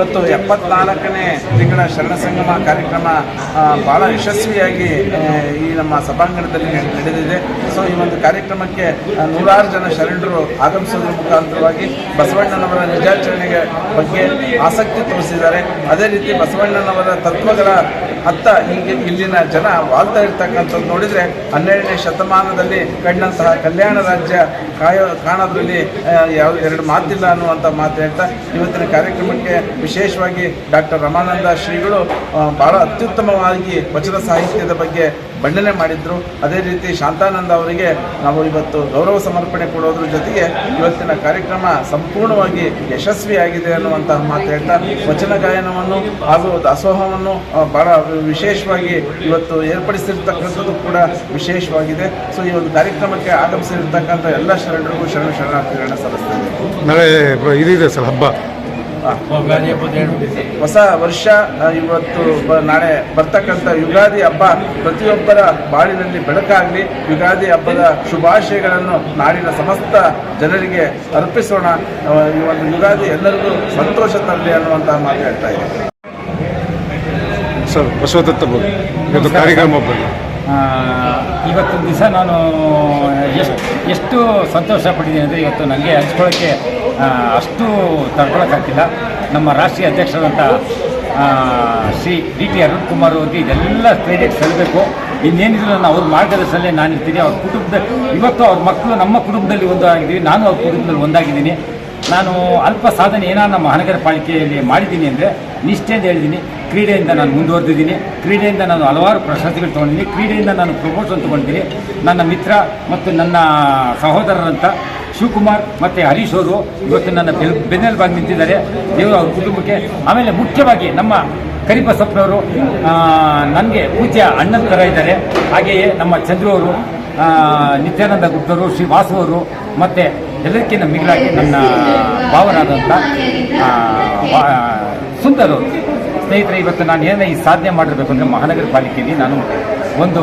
ಇವತ್ತು ಎಪ್ಪತ್ನಾಲ್ಕನೇ ತಿಂಗಳ ಶರಣ ಸಂಗಮ ಕಾರ್ಯಕ್ರಮ ಬಹಳ ಯಶಸ್ವಿಯಾಗಿ ಈ ನಮ್ಮ ಸಭಾಂಗಣದಲ್ಲಿ ನಡೆ- ನಡೆದಿದೆ. ಸೊ ಈ ಒಂದು ಕಾರ್ಯಕ್ರಮಕ್ಕೆ ನೂರಾರು ಜನ ಶರಣರು ಆಗಮಿಸೋದ್ರ ಮುಖಾಂತರವಾಗಿ ಬಸವಣ್ಣನವರ ನಿಜಾಚರಣೆಗೆ ಬಗ್ಗೆ ಆಸಕ್ತಿ ತೋರಿಸಿದ್ದಾರೆ. ಅದೇ ರೀತಿ ಬಸವಣ್ಣನವರ ತತ್ವಗಳ ಅತ್ತ ಹೀಗೆ ಇಲ್ಲಿನ ಜನ ವಾಳ್ತಾ ಇರ್ತಕ್ಕಂಥದ್ದು ನೋಡಿದರೆ ಹನ್ನೆರಡನೇ ಶತಮಾನದಲ್ಲಿ ಕಂಡಂತಹ ಕಲ್ಯಾಣ ರಾಜ್ಯ ಕಾಯೋ ಕಾಣೋದ್ರಲ್ಲಿ ಯಾವ ಎರಡು ಮಾತಿಲ್ಲ ಅನ್ನುವಂಥ ಮಾತು ಹೇಳ್ತಾ ಇವತ್ತಿನ ಕಾರ್ಯಕ್ರಮಕ್ಕೆ ವಿಶೇಷವಾಗಿ ಡಾಕ್ಟರ್ ರಮಾನಂದ ಶ್ರೀಗಳು ಭಾಳ ಅತ್ಯುತ್ತಮವಾಗಿ ವಚನ ಸಾಹಿತ್ಯದ ಬಗ್ಗೆ ಬಣ್ಣನೆ ಮಾಡಿದ್ರು. ಅದೇ ರೀತಿ ಶಾಂತಾನಂದ ಅವರಿಗೆ ನಾವು ಇವತ್ತು ಗೌರವ ಸಮರ್ಪಣೆ ಕೊಡೋದ್ರ ಜೊತೆಗೆ ಇವತ್ತಿನ ಕಾರ್ಯಕ್ರಮ ಸಂಪೂರ್ಣವಾಗಿ ಯಶಸ್ವಿಯಾಗಿದೆ ಅನ್ನುವಂತಹ ಮಾತು ಹೇಳ್ತಾ ವಚನ ಗಾಯನವನ್ನು ಹಾಗೂ ದಾಸೋಹವನ್ನು ಬಹಳ ವಿಶೇಷವಾಗಿ ಇವತ್ತು ಏರ್ಪಡಿಸಿರ್ತಕ್ಕಂಥದ್ದು ಕೂಡ ವಿಶೇಷವಾಗಿದೆ. ಸೊ ಈ ಒಂದು ಕಾರ್ಯಕ್ರಮಕ್ಕೆ ಆಗಮಿಸಿರ್ತಕ್ಕಂಥ ಎಲ್ಲ ಶರಣರಿಗೂ ಶರಣ ಶರಣಾರ್ಥಿಗಳನ್ನ ಸಲ್ಲಿಸ್ತೇವೆ ನಾಳೆ ಇದಿದೆ ಸರ್ ಹಬ್ಬ. ಹೊಸ ವರ್ಷ ಇವತ್ತು ಬ- ನಾಳೆ ಬರ್ತಕ್ಕಂಥ ಯುಗಾದಿ ಹಬ್ಬ ಪ್ರತಿಯೊಬ್ಬರ ಬಾಳಿನಲ್ಲಿ ಬೆಳಕಾಗಲಿ. ಯುಗಾದಿ ಹಬ್ಬದ ಶುಭಾಶಯಗಳನ್ನು ನಾಡಿನ ಸಮಸ್ತ ಜನರಿಗೆ ಅರ್ಪಿಸೋಣ. ಈ ಒಂದು ಯುಗಾದಿ ಎಲ್ಲರಿಗೂ ಸಂತೋಷ ತರಲಿ ಅನ್ನುವಂತಹ ಮಾತು ಹೇಳ್ತಾ ಇದ್ದೀನಿ. ಸರ್ ಬಸವದತ್ತ ಬಗ್ಗೆ ಇವತ್ತು ಕಾರ್ಯಕ್ರಮ ಬಗ್ಗೆ ಆ, ಇವತ್ತು ದಿವಸ ನಾನು ಎಷ್ಟು ಎಷ್ಟು ಸಂತೋಷ ಪಟ್ಟಿದ್ದೀನಿ ಅಂದರೆ ಇವತ್ತು ನನಗೆ ಹಂಚ್ಕೊಳ್ಳೋಕ್ಕೆ ಅಷ್ಟು ತಡ್ಕೊಳಕ್ಕಾಗ್ತಿಲ್ಲ. ನಮ್ಮ ರಾಷ್ಟ್ರೀಯ ಅಧ್ಯಕ್ಷರಾದಂಥ ಶ್ರೀ ಡಿ ಟಿ ಅರುಣ್ ಕುಮಾರ್ ಅವ್ರಿಗೆ ಇದೆಲ್ಲ ಕ್ರೆಡಿಟ್ ಸಲ್ಲಬೇಕು ಇನ್ನೇನಿದ್ರು ನಾನು ಅವ್ರ ಮಾರ್ಗದರ್ಶನಲ್ಲೇ ನಾನು ಇರ್ತೀನಿ ಅವ್ರ ಕುಟುಂಬದ, ಇವತ್ತು ಅವ್ರ ಮಕ್ಕಳು ನಮ್ಮ ಕುಟುಂಬದಲ್ಲಿ ಒಂದು ಆಗಿದ್ದೀವಿ ನಾನು ಅವ್ರ ಕುಟುಂಬದಲ್ಲಿ ಒಂದಾಗಿದ್ದೀನಿ. ನಾನು ಅಲ್ಪ ಸಾಧನೆ ಏನಾರು ನಮ್ಮ ಮಹಾನಗರ ಪಾಲಿಕೆಯಲ್ಲಿ ಮಾಡಿದ್ದೀನಿ ಅಂದರೆ ನಿಷ್ಠೆಯಿಂದ ಹೇಳಿದ್ದೀನಿ. ಕ್ರೀಡೆಯಿಂದ ನಾನು ಮುಂದುವರೆದಿದ್ದೀನಿ. ಕ್ರೀಡೆಯಿಂದ ನಾನು ಹಲವಾರು ಪ್ರಶಸ್ತಿಗಳು ತೊಗೊಂಡಿದ್ದೀನಿ. ಕ್ರೀಡೆಯಿಂದ ನಾನು ಪ್ರಮೋಷನ್ ತೊಗೊಂಡಿದ್ದೀನಿ. ನನ್ನ ಮಿತ್ರ ಮತ್ತು ನನ್ನ ಸಹೋದರರಂತ ಶಿವಕುಮಾರ್ ಮತ್ತು ಹರೀಶ್ ಅವರು ಇವತ್ತು ನನ್ನ ಬೆಲ್ ಬೆನ್ನೆಲುಬಾಗಿ ನಿಂತಿದ್ದಾರೆ. ದೇವರು ಅವ್ರ ಕುಟುಂಬಕ್ಕೆ ಆಮೇಲೆ ಮುಖ್ಯವಾಗಿ ನಮ್ಮ ಕರಿಬಸಪ್ಪನವರು ನನಗೆ ಪೂಜ್ಯ ಅಣ್ಣನ ಥರ ಇದ್ದಾರೆ. ಹಾಗೆಯೇ ನಮ್ಮ ಚಂದ್ರು ಅವರು ನಿತ್ಯಾನಂದ ಗುಪ್ತರು, ಶ್ರೀ ವಾಸು ಅವರು ಮತ್ತು ಎಲ್ಲಕ್ಕಿಂತ ಮಿಗಿಲಾಗಿ ನನ್ನ ಭಾವನಾದಂಥ ಸುಂದರವರು ಸ್ನೇಹಿತರೆ, ಇವತ್ತು ನಾನು ಏನೇ ಈ ಸಾಧನೆ ಮಾಡಿರಬೇಕು ಅಂದರೆ ಮಹಾನಗರ ಪಾಲಿಕೆಯಲ್ಲಿ ನಾನು ಒಂದು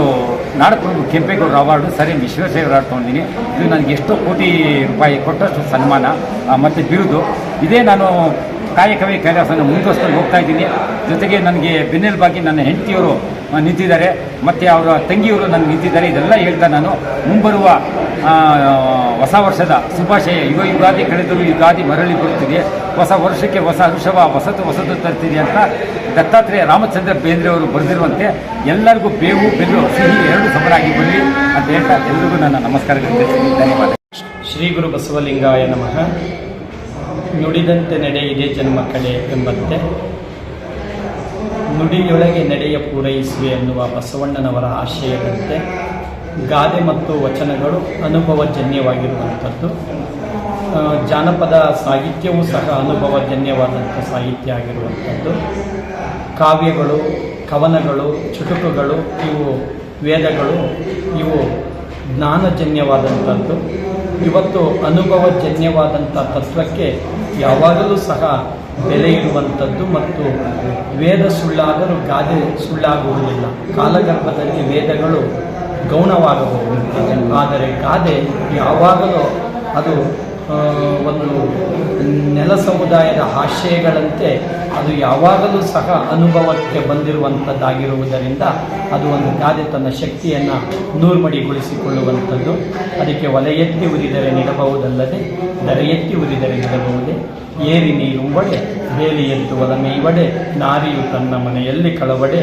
ನಾಡಪ್ರಭು ಕೆಂಪೇಗೌಡರ ಅವಾರ್ಡು ಸರಿ ವಿಶ್ವೇಶ್ವರ ಅವಾರ್ಡ್ ಇದು ನನಗೆ ಎಷ್ಟೋ ಕೋಟಿ ರೂಪಾಯಿ ಕೊಟ್ಟಷ್ಟು ಸನ್ಮಾನ ಮತ್ತು ಬಿರುದು. ಇದೇ ನಾನು ಕಾಯಕವೇ ಕೈಲಾಸನ ಮುಂದುವರಿಸ್ಕೊಂಡು ಹೋಗ್ತಾ ಇದ್ದೀನಿ. ಜೊತೆಗೆ ನನಗೆ ಬೆನ್ನೆಲುಬಾಗಿ ನನ್ನ ಹೆಂಡತಿಯವರು ನಿಂತಿದ್ದಾರೆ. ಮತ್ತು ಅವರ ತಂಗಿಯವರು ನನಗೆ ನಿಂತಿದ್ದಾರೆ. ಇದೆಲ್ಲ ಹೇಳ್ತಾ ನಾನು ಮುಂಬರುವ ಹೊಸ ವರ್ಷದ ಶುಭಾಶಯ. ಯುವ ಯುಗಾದಿ ಕಳೆದರೂ ಯುಗಾದಿ ಮರಳಿ ಬರುತ್ತಿದೆ. ಹೊಸ ವರ್ಷಕ್ಕೆ ಹೊಸ ಋಷಭ ಹೊಸತು ಹೊಸತು ತರ್ತಿದೆ ಅಂತ ದತ್ತಾತ್ರೇಯ ರಾಮಚಂದ್ರ ಬೇಂದ್ರೆ ಅವರು ಬರೆದಿರುವಂತೆ, ಎಲ್ಲರಿಗೂ ಬೇವು ಬೆಲ್ಲು ಸಿಹಿ ಎರಡು ಸಮರಾಗಿ ಬರಲಿ ಅಂತ ಹೇಳ್ತಾ ಎಲ್ಲರಿಗೂ ನನ್ನ ನಮಸ್ಕಾರಗಳು ಧನ್ಯವಾದ ಶ್ರೀ ಗುರು ಬಸವಲಿಂಗಾಯ ನಮಃ. ನುಡಿದಂತೆ ನಡೆ ಇದೇ ಜನ್ಮ ಕಡೆ ಎಂಬಂತೆ. ನುಡಿಯೊಳಗೆ ನಡೆಯ ಪೂರೈಸುವೆ ಎನ್ನುವ ಬಸವಣ್ಣನವರ ಆಶಯದಂತೆ ಗಾದೆ ಮತ್ತು ವಚನಗಳು ಅನುಭವಜನ್ಯವಾಗಿರುವಂಥದ್ದು. ಜಾನಪದ ಸಾಹಿತ್ಯವೂ ಸಹ ಅನುಭವಜನ್ಯವಾದಂಥ ಸಾಹಿತ್ಯ ಆಗಿರುವಂಥದ್ದು. ಕಾವ್ಯಗಳು, ಕವನಗಳು, ಚುಟುಕುಗಳು, ಇವು ವೇದಗಳು, ಇವು ಜ್ಞಾನಜನ್ಯವಾದಂಥದ್ದು. ಇವತ್ತು ಅನುಭವಜನ್ಯವಾದಂಥ ತತ್ವಕ್ಕೆ ಯಾವಾಗಲೂ ಸಹ ಬೆಲೆ ಇರುವಂಥದ್ದು ಮತ್ತು ವೇದ ಸುಳ್ಳಾದರೂ ಗಾದೆ ಸುಳ್ಳಾಗುವುದಿಲ್ಲ. ಕಾಲಗರ್ಭದಲ್ಲಿ ವೇದಗಳು ಗೌಣವಾಗಬಹುದು. ಆದರೆ ಗಾದೆ ಯಾವಾಗಲೂ ಅದು ಒಂದು ನೆಲ ಸಮುದಾಯದ ಆಶಯಗಳಂತೆ ಅದು ಯಾವಾಗಲೂ ಸಹ ಅನುಭವಕ್ಕೆ ಬಂದಿರುವಂಥದ್ದಾಗಿರುವುದರಿಂದ ಅದು ಒಂದು ಗಾದೆ ತನ್ನ ಶಕ್ತಿಯನ್ನು ನೂರ್ಮಡಿಗೊಳಿಸಿಕೊಳ್ಳುವಂಥದ್ದು. ಅದಕ್ಕೆ ಒಲೆ ಎತ್ತಿ ಉರಿದರೆ ನಿಡಬಹುದಲ್ಲದೆ ದರ ಎತ್ತಿ ಉರಿದರೆ ಇರಬಹುದೇ ಏರಿ ನೀರುಂಬಡೆ ಬೇಲಿ ಎದ್ದು ಒಲ ಮೇಯ್ವಡೆ ನಾರಿಯು ತನ್ನ ಮನೆಯಲ್ಲಿ ಕಳವಡೆ.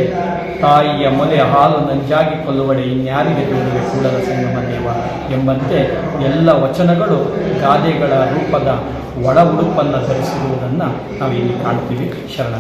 ತಾಯಿಯ ಮೊಲೆ ಹಾಲು ನಂಜಾಗಿ ಕೊಲ್ಲುವಡೆ, ಇನ್ಯಾರಿಗೆ ತೋರುವೆ ಕೂಡಲ ಸಂಗಮ ದೇವ? ಎಂಬಂತೆ ಎಲ್ಲ ವಚನಗಳು ಗಾದೆಗಳ ರೂಪದ ಒಳ ಉಡುಪನ್ನು ಧರಿಸಿರುವುದನ್ನು ನಾವಿಲ್ಲಿ ಕಾಣ್ತೀವಿ ಶರಣ